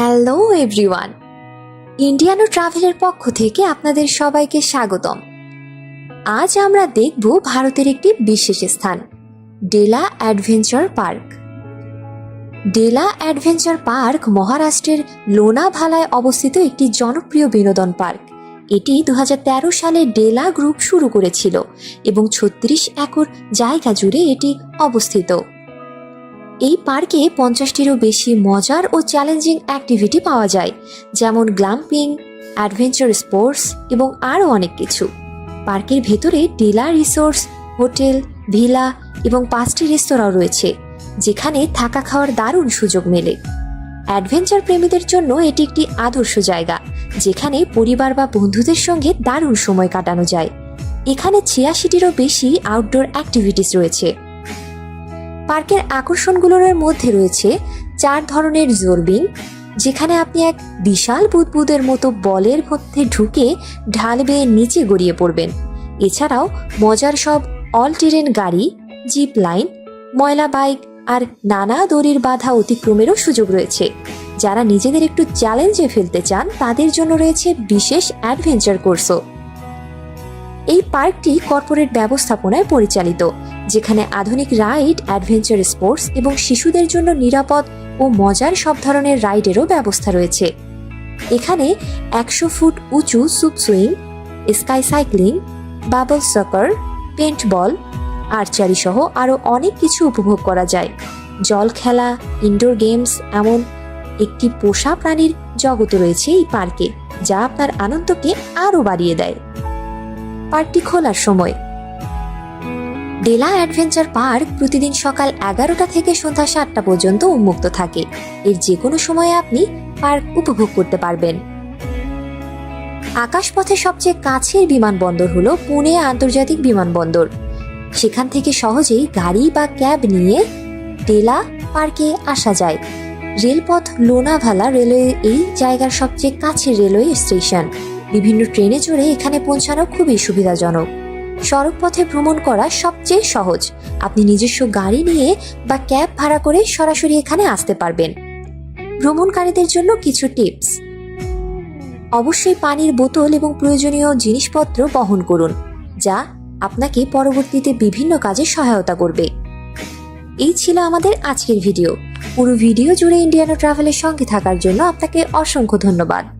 Hello everyone ইন্ডিয়ানো ট্রাভেলের পক্ষ থেকে আপনাদের সবাইকে স্বাগতম। আজ আমরা দেখব ভারতের একটি বিশেষ স্থান Della adventure park Della adventure park মহারাষ্ট্রের লোনাভালায় অবস্থিত একটি জনপ্রিয় বিনোদন পার্ক। এটি দু হাজার তেরো সালে ডেলা গ্রুপ শুরু করেছিল এবং ছত্রিশ একর জায়গা জুড়ে এটি অবস্থিত। এই পার্কে পঞ্চাশটিরও বেশি মজার ও চ্যালেঞ্জিং অ্যাক্টিভিটি পাওয়া যায়, যেমন গ্লাম্পিং, অ্যাডভেঞ্চার স্পোর্টস এবং আরও অনেক কিছু। পার্কের ভেতরে ডিলা রিসোর্টস, হোটেল, ভিলা এবং পাঁচটি রেস্তোরাঁ রয়েছে, যেখানে থাকা খাওয়ার দারুণ সুযোগ মেলে। অ্যাডভেঞ্চার প্রেমীদের জন্য এটি একটি আদর্শ জায়গা, যেখানে পরিবার বা বন্ধুদের সঙ্গে দারুণ সময় কাটানো যায়। এখানে ছিয়াশিটিরও বেশি আউটডোর অ্যাক্টিভিটিস রয়েছে। পার্কের আকর্ষণগুলোর মধ্যে রয়েছে চার ধরনের জোরবিং যেখানে আপনি এক বিশাল বুদবুদের মতো বলের মধ্যে ঢুকে ঢাল বেয়ে নিচে গড়িয়ে পড়বেন। এছাড়াও মজার সব অল টেরেন গাড়ি, জিপ লাইন, ময়লা বাইক আর নানা দড়ির বাধা অতিক্রমেরও সুযোগ রয়েছে। যারা নিজেদের একটু চ্যালেঞ্জে ফেলতে চান, তাদের জন্য রয়েছে বিশেষ অ্যাডভেঞ্চার কোর্সও। এই পার্কটি কর্পোরেট ব্যবস্থাপনায় পরিচালিত। যেখানে আধুনিক রাইড, অ্যাডভেঞ্চার স্পোর্টস এবং শিশুদের জন্য নিরাপদ ও মজার সব ধরনের রাইডেরও ব্যবস্থা রয়েছে। এখানে একশো ফুট উঁচু swoop swing, sky cycling, bubble soccer paint ball archery সহ আরও অনেক কিছু উপভোগ করা যায়। জল খেলা, ইনডোর গেমস, এমন একটি পোষা প্রাণীর জগৎ রয়েছে এই পার্কে, যা আপনার আনন্দকে আরও বাড়িয়ে দেয়। পার্কটি খোলার সময় ডেলা অ্যাডভেঞ্চার পার্ক প্রতিদিন সকাল এগারোটা থেকে সন্ধ্যা সাতটা পর্যন্ত উন্মুক্ত থাকে। এর যে কোনো সময়ে আপনি পার্ক উপভোগ করতে পারবেন। আকাশপথে সবচেয়ে কাছের বিমানবন্দর হলো পুনে আন্তর্জাতিক বিমানবন্দর। সেখান থেকে সহজেই গাড়ি বা ক্যাব নিয়ে ডেলা পার্কে আসা যায়। রেলপথ লোনাভালা রেলওয়ে এই জায়গার সবচেয়ে কাছের রেলওয়ে স্টেশন। বিভিন্ন ট্রেনে চড়ে এখানে পৌঁছানো খুবই সুবিধাজনক। সড়ক পথে ভ্রমণ করা সবচেয়ে সহজ। আপনি নিজস্ব গাড়ি নিয়ে বা ক্যাব ভাড়া করে সরাসরি এখানে আসতে পারবেন। ভ্রমণকারীদের জন্য কিছু টিপস। অবশ্যই পানির বোতল এবং প্রয়োজনীয় জিনিসপত্র বহন করুন, যা আপনাকে পরবর্তীতে বিভিন্ন কাজে সহায়তা করবে। এই ছিল আমাদের আজকের ভিডিও। পুরো ভিডিও জুড়ে ইন্ডিয়ানো ট্রাভেলের সঙ্গে থাকার জন্য আপনাকে অসংখ্য ধন্যবাদ।